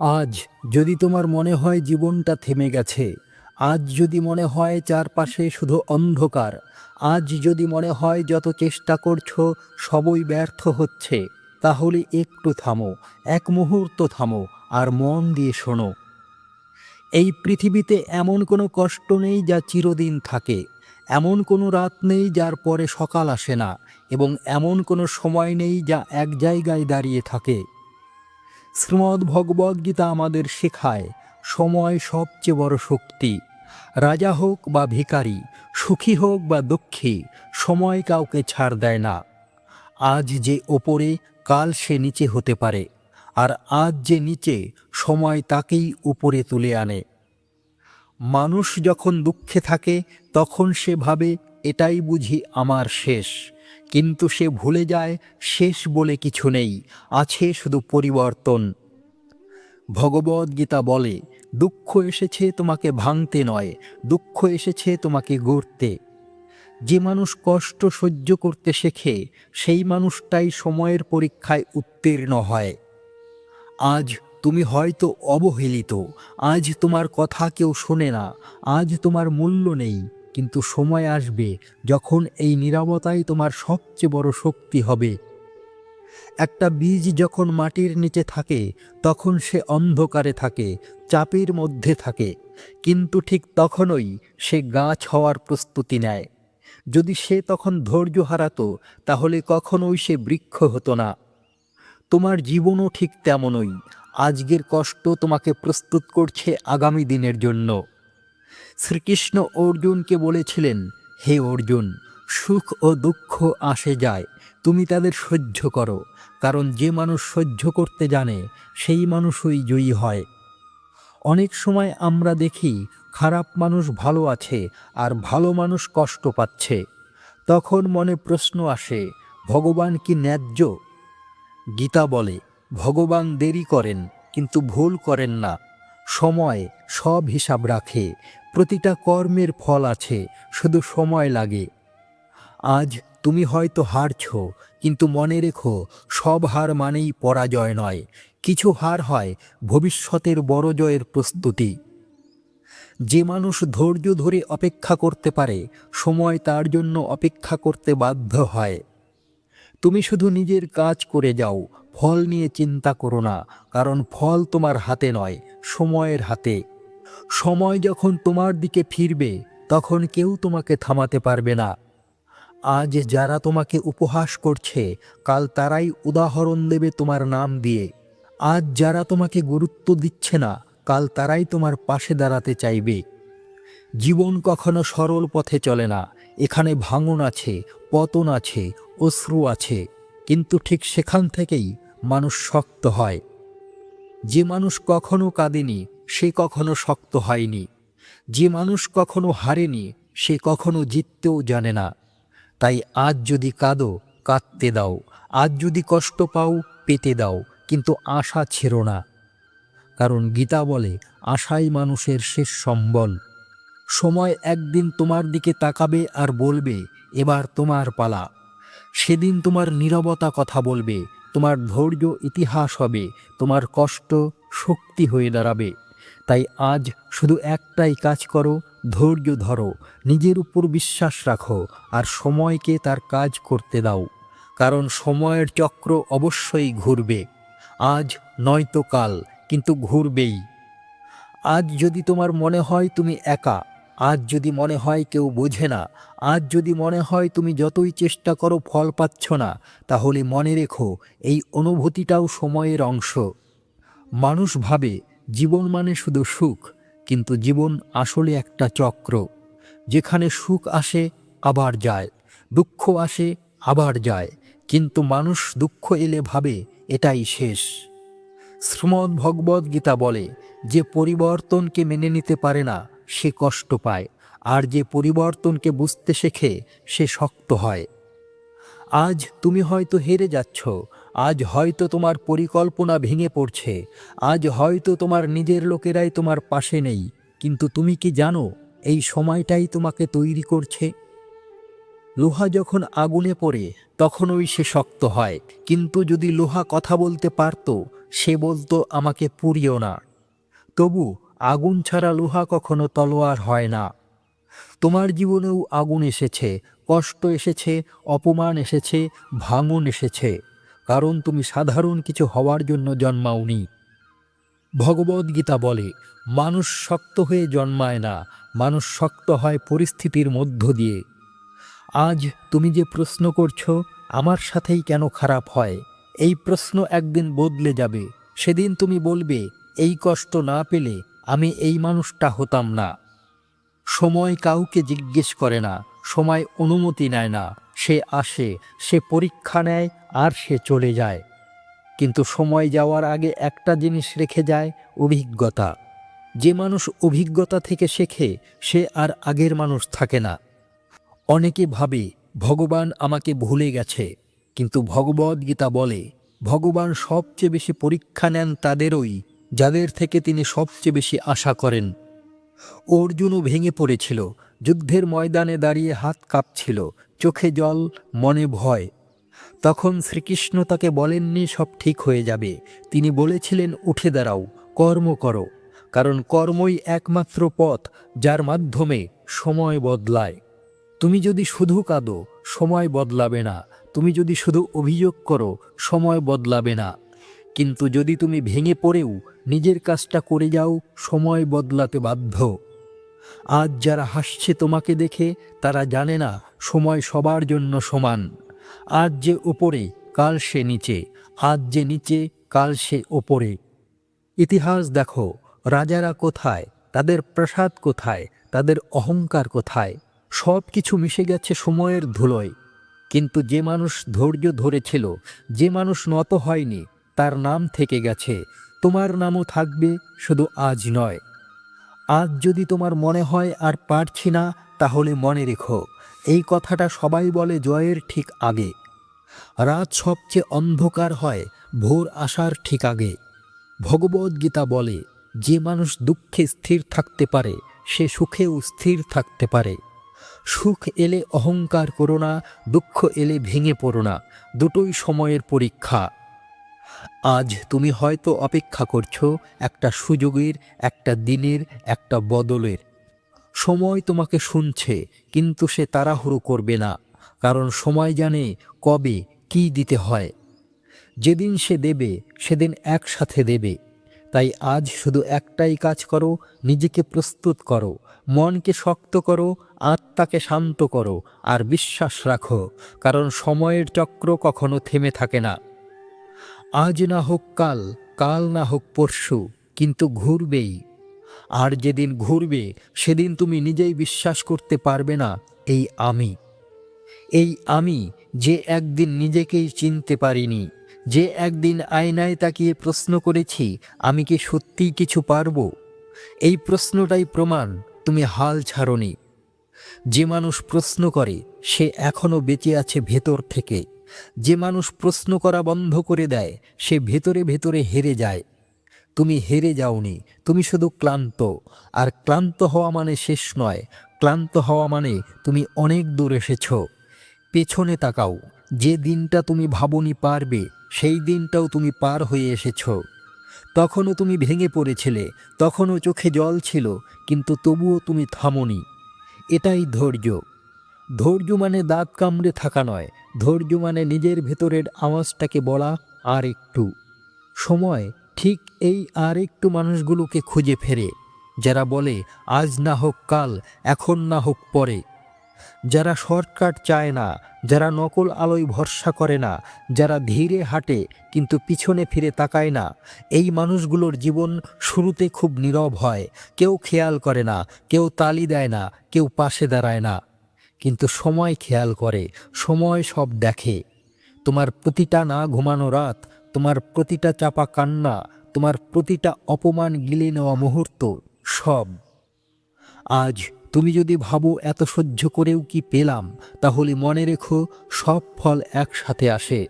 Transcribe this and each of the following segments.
আজ যদি তোমার মনে হয় জীবনটা থেমে গেছে, আজ যদি মনে হয় চারপাশে শুধু অন্ধকার, আজ যদি মনে হয় যত চেষ্টা করছ সবই ব্যর্থ হচ্ছে, তাহলে একটু থামো, এক মুহূর্ত থামো আর মন দিয়ে শোনো। এই পৃথিবীতে এমন কোনো কষ্ট নেই যা চিরদিন থাকে, এমন কোনো রাত নেই যার পরে সকাল আসে না, এবং এমন কোনো সময় নেই যা এক জায়গায় দাঁড়িয়ে থাকে। শ্রীমদ্ ভগবদ্গীতা আমাদের শেখায়, সময় সবচেয়ে বড় শক্তি। রাজা হোক বা ভিখারি, সুখী হোক বা দুঃখী, সময় কাউকে ছাড় দেয় না। আজ যে ওপরে, কাল সে নিচে হতে পারে, আর আজ যে নিচে, সময় তাকেই উপরে তুলে আনে। মানুষ যখন দুঃখে থাকে, তখন সে ভাবে, এটাই বুঝি আমার শেষ। কিন্তু সে ভুলে যায়, শেষ বলে কিছু নেই, আছে শুধু পরিবর্তন। ভগবদ্গীতা বলে, দুঃখ এসেছে তোমাকে ভাঙতে নয়, দুঃখ এসেছে তোমাকে গড়তে। যে মানুষ কষ্ট সহ্য করতে শেখে, সেই মানুষটাই সময়ের পরীক্ষায় উত্তীর্ণ হয়। আজ তুমি হয়তো অবহেলিত, আজ তোমার কথা কেউ শোনে না, আজ তোমার মূল্য নেই। কিন্তু সময় আসবে যখন এই নীরবতাই তোমার সবচেয়ে বড় শক্তি হবে। একটা বীজ যখন মাটির নিচে থাকে, তখন সে অন্ধকারে থাকে, চাপের মধ্যে থাকে। কিন্তু ঠিক তখনই সে গাছ হওয়ার প্রস্তুতি নেয়। যদি সে তখন ধৈর্য হারাতো, তাহলে কখনোই সে বৃক্ষ হতো না। তোমার জীবনও ঠিক তেমনই। আজকের কষ্ট তোমাকে প্রস্তুত করছে আগামী দিনের জন্য। শ্রীকৃষ্ণ অর্জুনকে বলেছিলেন, হে অর্জুন, সুখ ও দুঃখ আসে যায়, তুমি তাদের সহ্য করো, কারণ যে মানুষ সহ্য করতে জানে, সেই মানুষই জয়ী হয়। অনেক সময় আমরা দেখি, খারাপ মানুষ ভালো আছে, আর ভালো মানুষ কষ্ট পাচ্ছে। তখন মনে প্রশ্ন আসে, ভগবান কি ন্যায্য? গীতা বলে, ভগবান দেরি করেন, কিন্তু ভুল করেন না। সময় সব হিসাব রাখে প্রতিটা কর্মের ফল আছে, শুধু সময় লাগে। আজ তুমি হয়তো হারছ, কিন্তু মনে রেখো, সব হার মানেই পরাজয় নয়। কিছু হার হয় ভবিষ্যতের বড় জয়ের প্রস্তুতি। যে মানুষ ধৈর্য ধরে অপেক্ষা করতে পারে, সময় তার জন্য অপেক্ষা করতে বাধ্য হয়। তুমি শুধু নিজের কাজ করে যাও, ফল নিয়ে চিন্তা করো না, কারণ ফল তোমার হাতে নয়, সময়ের হাতে। সময় যখন তোমার দিকে ফিরবে, তখন কেউ তোমাকে থামাতে পারবে না। আজ যারা তোমাকে উপহাস করছে, কাল তারাই উদাহরণ দেবে তোমার নাম দিয়ে। আজ যারা তোমাকে গুরুত্ব দিচ্ছে না, কাল তারাই তোমার পাশে দাঁড়াতে চাইবে। জীবন কখনো সরল পথে চলে না, এখানে ভাঙন আছে, পতন আছে, অশ্রু আছে, কিন্তু ঠিক সেখান থেকেই মানুষ শক্ত হয়। যে মানুষ কখনো কাঁদেনি সে কখনো শক্ত হয়নি। যে মানুষ কখনো হারেনি, সে কখনো জিততেও জানে না। তাই আজ যদি কাঁদো, কাঁদতে দাও। আজ যদি কষ্ট পাও, পেতে দাও। কিন্তু আশা ছেড়ো না। কারণ গীতা বলে, আশাই মানুষের শেষ সম্বল। সময় একদিন তোমার দিকে তাকাবে আর বলবে, এবার তোমার পালা। সেদিন তোমার নীরবতা কথা বলবে, তোমার ধৈর্য ইতিহাস হবে, তোমার কষ্ট শক্তি হয়ে দাঁড়াবে। তাই আজ শুধু একটাই কাজ করো, ধৈর্য ধরো, নিজের উপর বিশ্বাস রাখো আর সময়কে তার কাজ করতে দাও। কারণ সময়ের চক্র অবশ্যই ঘুরবে। আজ নয়তো কাল, কিন্তু ঘুরবেই। আজ যদি তোমার মনে হয় তুমি একা, আজ যদি মনে হয় কেউ বোঝে না, আজ যদি মনে হয় তুমি যতই চেষ্টা করো ফল পাচ্ছ না, তাহলে মনে রেখো, এই অনুভূতিটাও সময়ের অংশ। মানুষ ভাবে জীবন মানে শুধু সুখ, কিন্তু জীবন আসলে একটা চক্র। যেখানে সুখ আসে, আবার যায়। দুঃখ আসে, আবার যায়। কিন্তু মানুষ দুঃখ এলে ভাবে, এটাই শেষ। শ্রীমদ্ ভগবদ গীতা বলে, যে পরিবর্তনকে মেনে নিতে পারে না, সে কষ্ট পায়। আর যে পরিবর্তনকে বুঝতে শেখে, সে শক্ত হয়। আজ তুমি হয়তো হেরে যাচ্ছ আজ হয়তো তোমার পরিকল্পনা ভেঙে পড়ছে। আজ হয়তো তোমার নিজের লোকেরাই তোমার পাশে নেই। কিন্তু তুমি কি জানো, এই সময়টাই তোমাকে তৈরি করছে? লোহা যখন আগুনে পড়ে, তখনই সে শক্ত হয়। কিন্তু যদি লোহা কথা বলতে পারত, সে বলতো আমাকে পুড়িও না। তবু আগুন ছাড়া লোহা কখনো তলোয়ার হয় না। তোমার জীবনেও আগুন এসেছে, কষ্ট এসেছে, অপমান এসেছে, ভাঙন এসেছে। কারণ তুমি সাধারণ কিছু হওয়ার জন্য জন্মাওনি। ভগবদ্গীতা বলে, মানুষ শক্ত হয়ে জন্মায় না, মানুষ শক্ত হয় পরিস্থিতির মধ্য দিয়ে। আজ তুমি যে প্রশ্ন করছ, আমার সাথেই কেন খারাপ হয়? এই প্রশ্ন একদিন বদলে যাবে। সেদিন তুমি বলবে, এই কষ্ট না পেলে আমি এই মানুষটা হতাম না। সময় কাউকে জিজ্ঞেস করে না, সময় অনুমতি নেয় না। সে আসে, সে পরীক্ষা নেয় আর সে চলে যায়। কিন্তু সময় যাওয়ার আগে একটা জিনিস রেখে যায়, অভিজ্ঞতা। যে মানুষ অভিজ্ঞতা থেকে শেখে, সে আর আগের মানুষ থাকে না। অনেকে ভাবে, ভগবান আমাকে ভুলে গেছে। কিন্তু ভগবদ্গীতা বলে, ভগবান সবচেয়ে বেশি পরীক্ষা নেন তাদেরই, যাদের থেকে তিনি সবচেয়ে বেশি আশা করেন। অর্জুনও ভেঙে পড়েছিল, যুদ্ধের ময়দানে দাঁড়িয়ে হাত কাঁপছিল চোখে জল, মনে ভয়। তখন শ্রীকৃষ্ণ তাকে বলেননি, সব ঠিক হয়ে যাবে। তিনি বলেছিলেন, উঠে দাঁড়াও, কর্ম করো। কারণ কর্মই একমাত্র পথ, যার মাধ্যমে সময় বদলায়। তুমি যদি শুধু কাঁদো, সময় বদলাবে না। তুমি যদি শুধু অভিযোগ করো, সময় বদলাবে না। কিন্তু যদি তুমি ভেঙে পড়েও, নিজের কাজটা করে যাও, সময় বদলাতে বাধ্য। আজ যারা হাসছে তোমাকে দেখে, তারা জানে না সময় সবার জন্য সমান। আজ যে ওপরে, কাল সে নিচে। আজ যে নিচে, কাল সে ওপরে। ইতিহাস দেখো, রাজারা কোথায়? তাদের প্রাসাদ কোথায়? তাদের অহংকার কোথায়? সব কিছু মিশে গেছে সময়ের ধুলোয়। কিন্তু যে মানুষ ধৈর্য ধরেছিল, যে মানুষ নত হয়নি, তার নাম থেকে গেছে। তোমার নামও থাকবে শুধু আজ নয়। আজ যদি তোমার মনে হয় আর পারছি না, তাহলে মনে রেখো, এই কথাটা সবাই বলে জয়ের ঠিক আগে। রাত সবচেয়ে অন্ধকার হয়, ভোর আসার ঠিক আগে। ভগবদ্গীতা বলে, যে মানুষ দুঃখে স্থির থাকতে পারে, সে সুখেও স্থির থাকতে পারে। সুখ এলে অহংকার করো না, দুঃখ এলে ভেঙে পড়ো না, দুটোই সময়ের পরীক্ষা। আজ তুমি হয়তো অপেক্ষা করছ একটা সুযোগের, একটা দিনের, একটা বদলের। সময় তোমাকে শুনছে, কিন্তু সে তাড়াহুড়ো করবে না, কারণ সময় জানে কবে কি দিতে হয়। যেদিন সে দেবে, সেদিন একসাথে দেবে। তাই আজ শুধু একটাই কাজ করো, নিজেকে প্রস্তুত করো, মনকে শক্ত করো, আত্মাকে শান্ত করো, আর বিশ্বাস রাখো, কারণ সময়ের চক্র কখনো থেমে থাকে না। আজ না হোক কাল কাল না হোক পরশু, কিন্তু ঘুরবেই। আর যেদিন ঘুরবে, সেদিন তুমি নিজেই বিশ্বাস করতে পারবে না, এই আমি। এই আমি যে একদিন নিজেকেই চিনতে পারিনি, যে একদিন আয়নায় তাকিয়ে প্রশ্ন করেছি, আমি কি সত্যিই কিছু পারব? এই প্রশ্নটাই প্রমাণ তুমি হাল ছাড়নি। যে মানুষ প্রশ্ন করে, সে এখনও বেঁচে আছে ভেতর থেকে। যে মানুষ প্রশ্ন করা বন্ধ করে দেয়, সে ভেতরে ভেতরে হেরে যায়। তুমি হেরে যাওনি, তুমি শুধু ক্লান্ত। আর ক্লান্ত হওয়া মানে শেষ নয়, ক্লান্ত হওয়া মানে তুমি অনেক দূর এসেছ। পেছনে তাকাও, যে দিনটা তুমি ভাবনি পারবে, সেই দিনটাও তুমি পার হয়ে এসেছ। তখনও তুমি ভেঙে পড়েছিলে, তখনও চোখে জল ছিল, কিন্তু তবুও তুমি থামনি। এটাই ধৈর্য। ধৈর্য মানে দাঁত কামড়ে থাকা নয়, ধৈর্য মানে নিজের ভেতরের আওয়াজটাকে বলা আর একটু সময় ঠিক এই আর একটু মানুষগুলোকে খুঁজে ফেরে, যারা বলে, আজ না হোক কাল, এখন না হোক পরে। যারা শর্টকাট চায় না, যারা নকল আলোয় ভরসা করে না, যারা ধীরে হাঁটে কিন্তু পিছনে ফিরে তাকায় না, এই মানুষগুলোর জীবন শুরুতে খুব নীরব হয়, কেউ খেয়াল করে না, কেউ তালি দেয় না, কেউ পাশে দাঁড়ায় না। কিন্তু সময় খেয়াল করে, সময় সব দেখে। তোমার প্রতিটা না ঘুমানো রাত, তোমার প্রতিটা চাপা কান্না, তোমার প্রতিটা অপমান গিলে নেওয়া মুহূর্ত, সব। আজ তুমি যদি ভাবো এত সহ্য করেও কি পেলাম, তাহলে মনে রেখো সব ফল একসাথে আসে।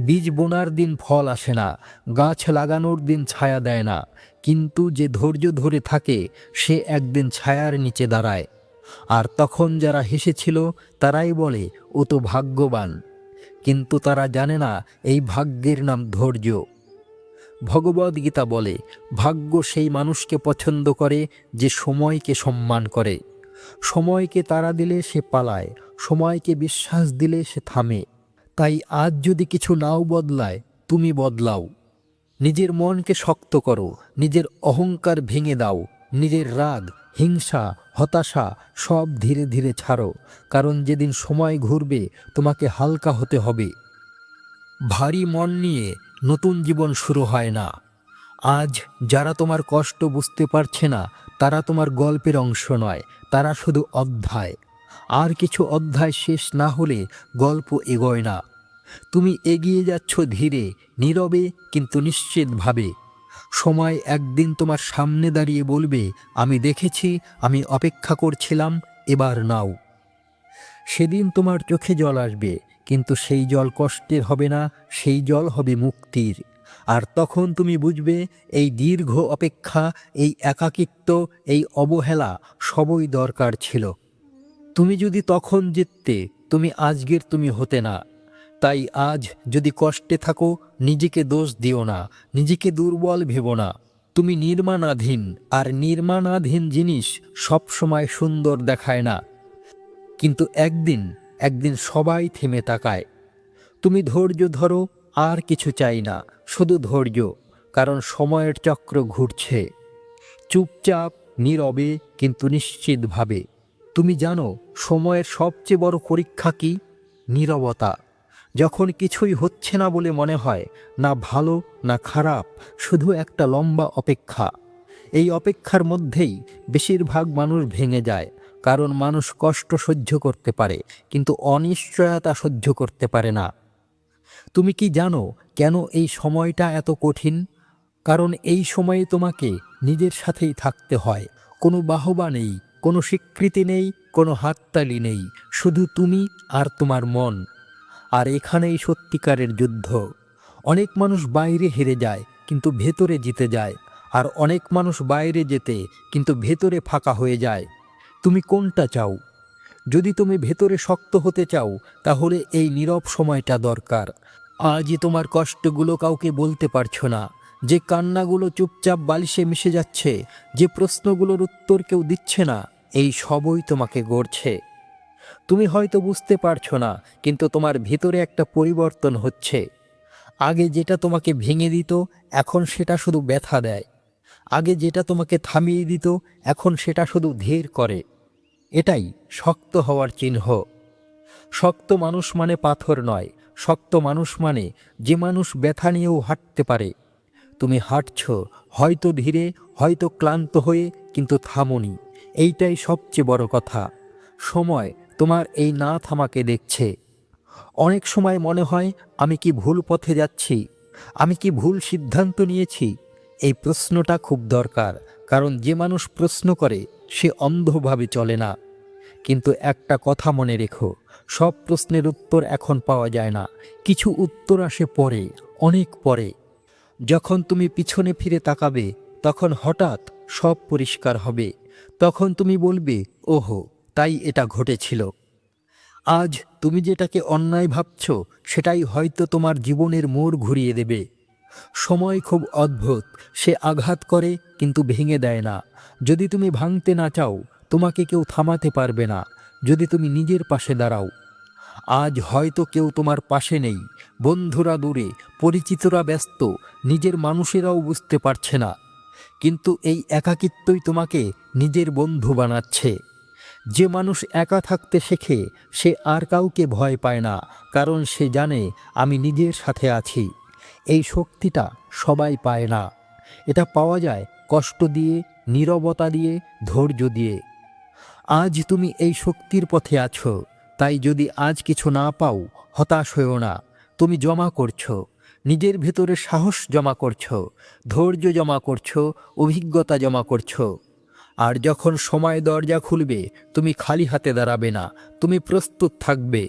বীজ বোনার দিন ফল আসে না, গাছ লাগানোর দিন ছায়া দেয় না, কিন্তু যে ধৈর্য ধরে থাকে, সে একদিন ছায়ার নিচে দাঁড়ায়। আর তখন যারা হেসেছিল, তারাই বলে, ও তো ভাগ্যবান। কিন্তু তারা জানে না, এই ভাগ্যের নাম ধৈর্য। ভগবদ্গীতা বলে, ভাগ্য সেই মানুষকে পছন্দ করে যে সময়কে সম্মান করে। সময়কে তারা দিলে সে পালায়, সময়কে বিশ্বাস দিলে সে থামে। তাই আজ যদি কিছু নাও বদলায়, তুমি বদলাও। নিজের মনকে শক্ত করো, নিজের অহংকার ভেঙে দাও, নিজের রাগ, হিংসা হতাশা সব ধীরে ধীরে ছাড়ো, কারণ যেদিন সময় ঘুরবে তোমাকে হালকা হতে হবে। ভারী মন নিয়ে নতুন জীবন শুরু হয় না। আজ যারা তোমার কষ্ট বুঝতে পারছে না, তারা তোমার গল্পের অংশ নয়, তারা শুধু অধ্যায়। আর কিছু অধ্যায় শেষ না হলে গল্প এগোয় না। তুমি এগিয়ে যাচ্ছ ধীরে, নীরবে, কিন্তু নিশ্চিতভাবে। সময় একদিন তোমার সামনে দাঁড়িয়ে বলবে, আমি দেখেছি, আমি অপেক্ষা করছিলাম, এবার নাও। সেদিন তোমার চোখে জল আসবে, কিন্তু সেই জল কষ্টের হবে না, সেই জল হবে মুক্তির। আর তখন তুমি বুঝবে, এই দীর্ঘ অপেক্ষা, এই একাকিত্ব, এই অবহেলা সবই দরকার ছিল। তুমি যদি তখন জিততে, তুমি আজকের তুমি হতে না। তাই আজ যদি কষ্টে থাকো, নিজেকে দোষ দিও না, নিজেকে দুর্বল ভেবো না। তুমি নির্মাণাধীন, আর নির্মাণাধীন জিনিস সবসময় সুন্দর দেখায় না। কিন্তু একদিন একদিন সবাই থেমে তাকায়। তুমি ধৈর্য ধরো, আর কিছু চাই না, শুধু ধৈর্য, কারণ সময়ের চক্র ঘুরছে। চুপচাপ, নীরবে, কিন্তু নিশ্চিতভাবে। তুমি জানো, সময়ের সবচেয়ে বড় পরীক্ষা কি? নীরবতা। যখন কিছুই হচ্ছে না বলে মনে হয়, না ভালো, না খারাপ, শুধু একটা লম্বা অপেক্ষা। এই অপেক্ষার মধ্যেই বেশিরভাগ মানুষ ভেঙে যায়, কারণ মানুষ কষ্ট সহ্য করতে পারে, কিন্তু অনিশ্চয়তা সহ্য করতে পারে না। তুমি কি জানো কেন এই সময়টা এত কঠিন? কারণ এই সময়ে তোমাকে নিজের সাথেই থাকতে হয়, কোনো বাহবা নেই, কোনো স্বীকৃতি নেই, কোনো হাততালি নেই, শুধু তুমি আর তোমার মন। আর এখানেই সত্যিকারের যুদ্ধ। অনেক মানুষ বাইরে হেরে যায়, কিন্তু ভেতরে জিতে যায়। আর অনেক মানুষ বাইরে যেতে, কিন্তু ভেতরে ফাঁকা হয়ে যায়। তুমি কোনটা চাও? যদি তুমি ভেতরে শক্ত হতে চাও, তাহলে এই নীরব সময়টা দরকার। আজই তোমার কষ্টগুলো কাউকে বলতে পারছ না। যে কান্নাগুলো চুপচাপ বালিশে মিশে যাচ্ছে, যে প্রশ্নগুলোর উত্তর কেউ দিচ্ছে না, এই সবই তোমাকে গড়ছে। তুমি হয়তো বুঝতে পারছ না, কিন্তু তোমার ভিতরে একটা পরিবর্তন হচ্ছে। আগে যেটা তোমাকে ভেঙে দিত, এখন সেটা শুধু ব্যথা দেয়। আগে যেটা তোমাকে থামিয়ে দিত, এখন সেটা শুধু ধীর করে। এটাই শক্ত হওয়ার চিহ্ন। শক্ত মানুষ মানে পাথর নয়, শক্ত মানুষ মানে যে মানুষ ব্যথা নিয়েও হাঁটতে পারে। তুমি হাঁটছ, হয়তো ধীরে, হয়তো ক্লান্ত হয়ে, কিন্তু থামনি। এইটাই সবচেয়ে বড় কথা। সময় তোমার এই না থামাকে দেখছে। অনেক সময় মনে হয় আমি কি ভুল পথে যাচ্ছি, আমি কি ভুল সিদ্ধান্ত নিয়েছি। এই প্রশ্নটা খুব দরকার, কারণ যে মানুষ প্রশ্ন করে, সে অন্ধভাবে চলে না। কিন্তু একটা কথা মনে রেখো, সব প্রশ্নের উত্তর এখন পাওয়া যায় না। কিছু উত্তর আসে পরে, অনেক পরে। যখন তুমি পিছনে ফিরে তাকাবে, তখন হঠাৎ সব পরিষ্কার হবে। তখন তুমি বলবে, ওহো তাই এটা ঘটেছিল। আজ তুমি যেটাকে অন্যায় ভাবছ, সেটাই হয়তো তোমার জীবনের মোড় ঘুরিয়ে দেবে। সময় খুব অদ্ভুত, সে আঘাত করে কিন্তু ভেঙে দেয় না। যদি তুমি ভাঙতে না চাও, তোমাকে কেউ থামাতে পারবে না, যদি তুমি নিজের পাশে দাঁড়াও। আজ হয়তো কেউ তোমার পাশে নেই, বন্ধুরা দূরে, পরিচিতরা ব্যস্ত, নিজের মানুষেরাও বুঝতে পারছে না। কিন্তু এই একাকিত্বই তোমাকে নিজের বন্ধু বানাচ্ছে। যে মানুষ একা থাকতে শেখে, সে আর কাউকে ভয় পায় না, কারণ সে জানে, আমি নিজের সাথে আছি। এই শক্তিটা সবাই পায় না। এটা পাওয়া যায় কষ্ট দিয়ে, নীরবতা দিয়ে, ধৈর্য দিয়ে। আজ তুমি এই শক্তির পথে আছো, তাই যদি আজ কিছু না পাও, হতাশ হয়েও না। তুমি জমা করছ, নিজের ভেতরে সাহস জমা করছ, ধৈর্য জমা করছ, অভিজ্ঞতা জমা করছ। আর যখন সময় দরজা খুলবে, তুমি খালি হাতে দাঁড়াবে না, তুমি প্রস্তুত থাকবে।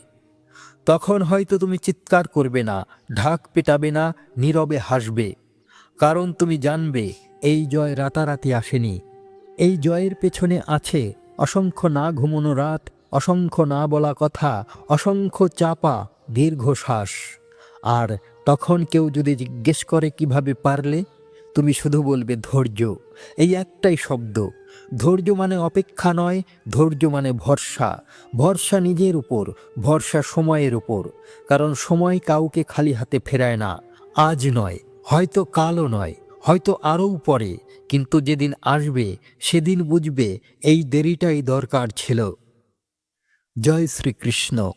তখন হয়তো তুমি চিৎকার করবে না, ঢাক পেটাবে না, নীরবে হাসবে। কারণ তুমি জানবে, এই জয় রাতারাতি আসেনি। এই জয়ের পেছনে আছে অসংখ্য না ঘুমোনো রাত, অসংখ্য না বলা কথা, অসংখ্য চাপা, দীর্ঘশ্বাস। আর তখন কেউ যদি জিজ্ঞেস করে কীভাবে পারলে তুমি শুধু বলবে ধৈর্য, এই একটাই শব্দ। ধৈর্য মানে অপেক্ষা নয়, ধৈর্য মানে ভরসা। ভরসা নিজের উপর, ভরসা সময়ের উপর। কারণ সময় কাউকে খালি হাতে ফেরায় না, আজ নয়, হয়তো কালও নয়, হয়তো আরও পরে কিন্তু যেদিন আসবে, সেদিন বুঝবে, এই দেরিটাই দরকার ছিল। জয় শ্রীকৃষ্ণ।